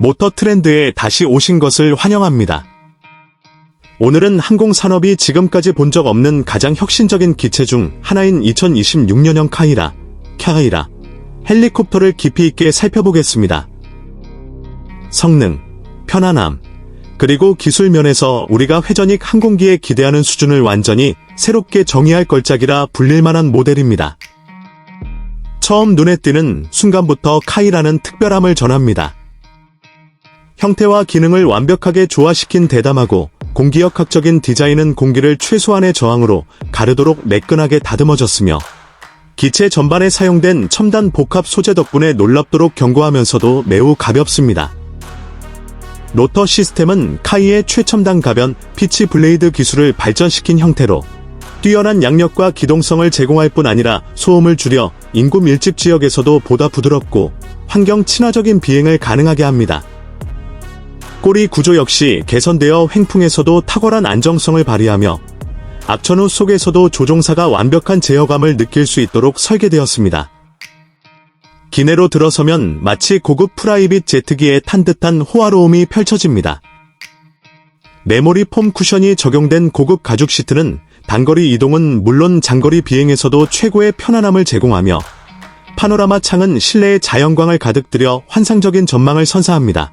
모터 트렌드에 다시 오신 것을 환영합니다. 오늘은 항공산업이 지금까지 본 적 없는 가장 혁신적인 기체 중 하나인 2026년형 카이라, 캬이라, 헬리콥터를 깊이 있게 살펴보겠습니다. 성능, 편안함, 그리고 기술 면에서 우리가 회전익 항공기에 기대하는 수준을 완전히 새롭게 정의할 걸작이라 불릴 만한 모델입니다. 처음 눈에 띄는 순간부터 카이라는 특별함을 전합니다. 형태와 기능을 완벽하게 조화시킨 대담하고 공기역학적인 디자인은 공기를 최소한의 저항으로 가르도록 매끈하게 다듬어졌으며 기체 전반에 사용된 첨단 복합 소재 덕분에 놀랍도록 견고하면서도 매우 가볍습니다. 로터 시스템은 카이의 최첨단 가변 피치 블레이드 기술을 발전시킨 형태로 뛰어난 양력과 기동성을 제공할 뿐 아니라 소음을 줄여 인구 밀집 지역에서도 보다 부드럽고 환경 친화적인 비행을 가능하게 합니다. 꼬리 구조 역시 개선되어 횡풍에서도 탁월한 안정성을 발휘하며 앞천후 속에서도 조종사가 완벽한 제어감을 느낄 수 있도록 설계되었습니다. 기내로 들어서면 마치 고급 프라이빗 제트기에 탄 듯한 호화로움이 펼쳐집니다. 메모리 폼 쿠션이 적용된 고급 가죽 시트는 단거리 이동은 물론 장거리 비행에서도 최고의 편안함을 제공하며 파노라마 창은 실내의 자연광을 가득 들여 환상적인 전망을 선사합니다.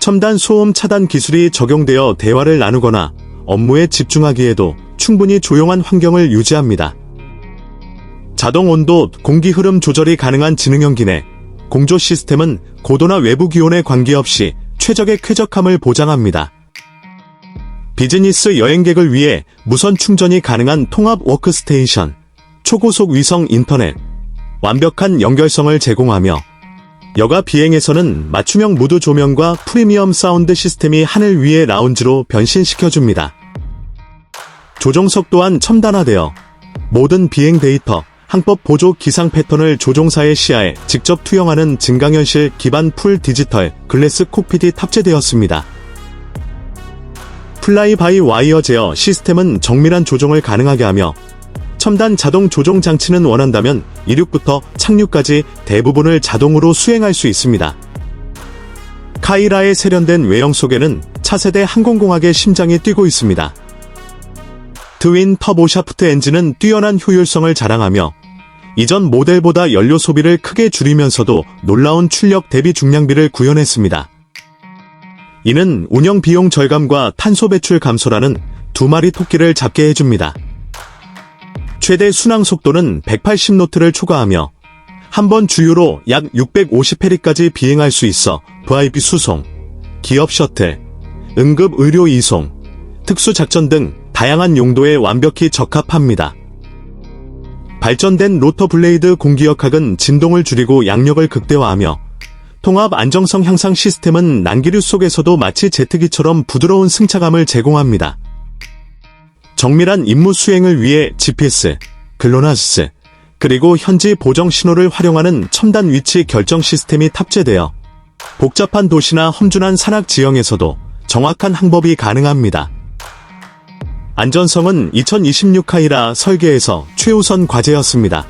첨단 소음 차단 기술이 적용되어 대화를 나누거나 업무에 집중하기에도 충분히 조용한 환경을 유지합니다. 자동 온도, 공기 흐름 조절이 가능한 지능형 기내, 공조 시스템은 고도나 외부 기온에 관계없이 최적의 쾌적함을 보장합니다. 비즈니스 여행객을 위해 무선 충전이 가능한 통합 워크스테이션, 초고속 위성 인터넷, 완벽한 연결성을 제공하며 여가 비행에서는 맞춤형 무드 조명과 프리미엄 사운드 시스템이 하늘 위의 라운지로 변신시켜줍니다. 조종석 또한 첨단화되어 모든 비행 데이터, 항법 보조 기상 패턴을 조종사의 시야에 직접 투영하는 증강현실 기반 풀 디지털 글래스 콕핏이 탑재되었습니다. 플라이 바이 와이어 제어 시스템은 정밀한 조종을 가능하게 하며 첨단 자동 조종 장치는 원한다면 이륙부터 착륙까지 대부분을 자동으로 수행할 수 있습니다. 카이라에 세련된 외형 속에는 차세대 항공공학의 심장이 뛰고 있습니다. 트윈 터보 샤프트 엔진은 뛰어난 효율성을 자랑하며 이전 모델보다 연료 소비를 크게 줄이면서도 놀라운 출력 대비 중량비를 구현했습니다. 이는 운영 비용 절감과 탄소 배출 감소라는 두 마리 토끼를 잡게 해줍니다. 최대 순항 속도는 180노트를 초과하며 한 번 주유로 약 650페리까지 비행할 수 있어 VIP 수송, 기업 셔틀, 응급 의료 이송, 특수 작전 등 다양한 용도에 완벽히 적합합니다. 발전된 로터 블레이드 공기역학은 진동을 줄이고 양력을 극대화하며 통합 안정성 향상 시스템은 난기류 속에서도 마치 제트기처럼 부드러운 승차감을 제공합니다. 정밀한 임무 수행을 위해 GPS, 글로나스, 그리고 현지 보정 신호를 활용하는 첨단 위치 결정 시스템이 탑재되어 복잡한 도시나 험준한 산악 지형에서도 정확한 항법이 가능합니다. 안전성은 2026카이라 설계에서 최우선 과제였습니다.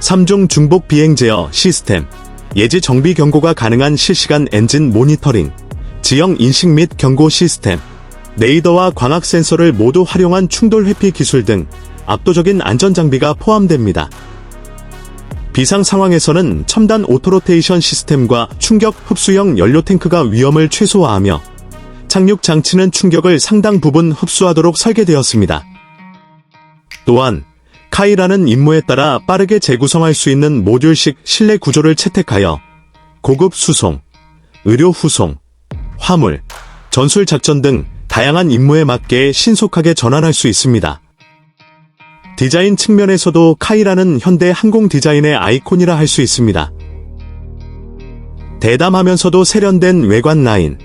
3중 중복 비행 제어 시스템, 예지 정비 경고가 가능한 실시간 엔진 모니터링, 지형 인식 및 경고 시스템, 레이더와 광학 센서를 모두 활용한 충돌 회피 기술 등 압도적인 안전 장비가 포함됩니다. 비상 상황에서는 첨단 오토로테이션 시스템과 충격 흡수형 연료 탱크가 위험을 최소화하며 착륙 장치는 충격을 상당 부분 흡수하도록 설계되었습니다. 또한 카이라는 임무에 따라 빠르게 재구성할 수 있는 모듈식 실내 구조를 채택하여 고급 수송, 의료 후송, 화물, 전술 작전 등 다양한 임무에 맞게 신속하게 전환할 수 있습니다. 디자인 측면에서도 카이라는 현대 항공 디자인의 아이콘이라 할 수 있습니다. 대담하면서도 세련된 외관 라인,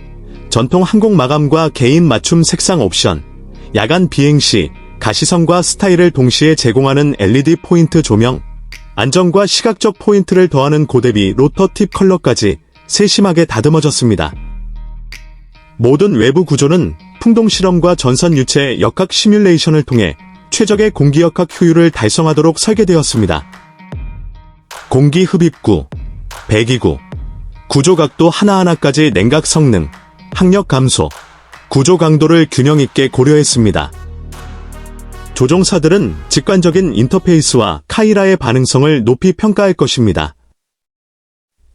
전통 항공 마감과 개인 맞춤 색상 옵션, 야간 비행 시 가시성과 스타일을 동시에 제공하는 LED 포인트 조명, 안정과 시각적 포인트를 더하는 고대비 로터 팁 컬러까지 세심하게 다듬어졌습니다. 모든 외부 구조는 풍동 실험과 전선 유체 역학 시뮬레이션을 통해 최적의 공기 역학 효율을 달성하도록 설계되었습니다. 공기 흡입구, 배기구, 구조 각도 하나하나까지 냉각 성능, 항력 감소, 구조 강도를 균형 있게 고려했습니다. 조종사들은 직관적인 인터페이스와 카이라의 반응성을 높이 평가할 것입니다.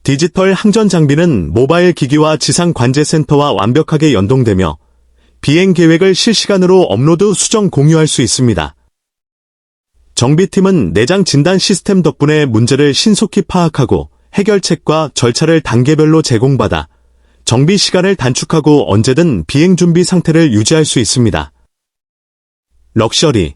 디지털 항전 장비는 모바일 기기와 지상 관제 센터와 완벽하게 연동되며 비행 계획을 실시간으로 업로드 수정 공유할 수 있습니다. 정비팀은 내장 진단 시스템 덕분에 문제를 신속히 파악하고 해결책과 절차를 단계별로 제공받아 정비 시간을 단축하고 언제든 비행 준비 상태를 유지할 수 있습니다. 럭셔리,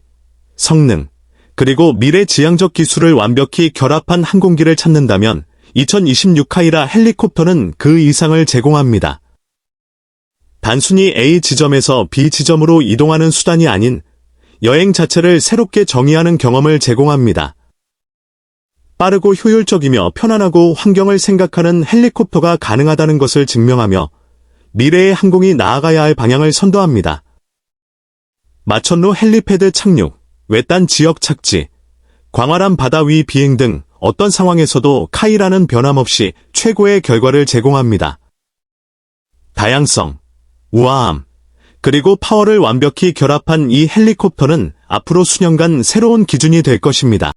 성능, 그리고 미래 지향적 기술을 완벽히 결합한 항공기를 찾는다면 2026 카이라 헬리콥터는 그 이상을 제공합니다. 단순히 A 지점에서 B 지점으로 이동하는 수단이 아닌 여행 자체를 새롭게 정의하는 경험을 제공합니다. 빠르고 효율적이며 편안하고 환경을 생각하는 헬리콥터가 가능하다는 것을 증명하며 미래의 항공이 나아가야 할 방향을 선도합니다. 마천루 헬리패드 착륙, 외딴 지역 착지, 광활한 바다 위 비행 등 어떤 상황에서도 카이라는 변함없이 최고의 결과를 제공합니다. 다양성, 우아함, 그리고 파워를 완벽히 결합한 이 헬리콥터는 앞으로 수년간 새로운 기준이 될 것입니다.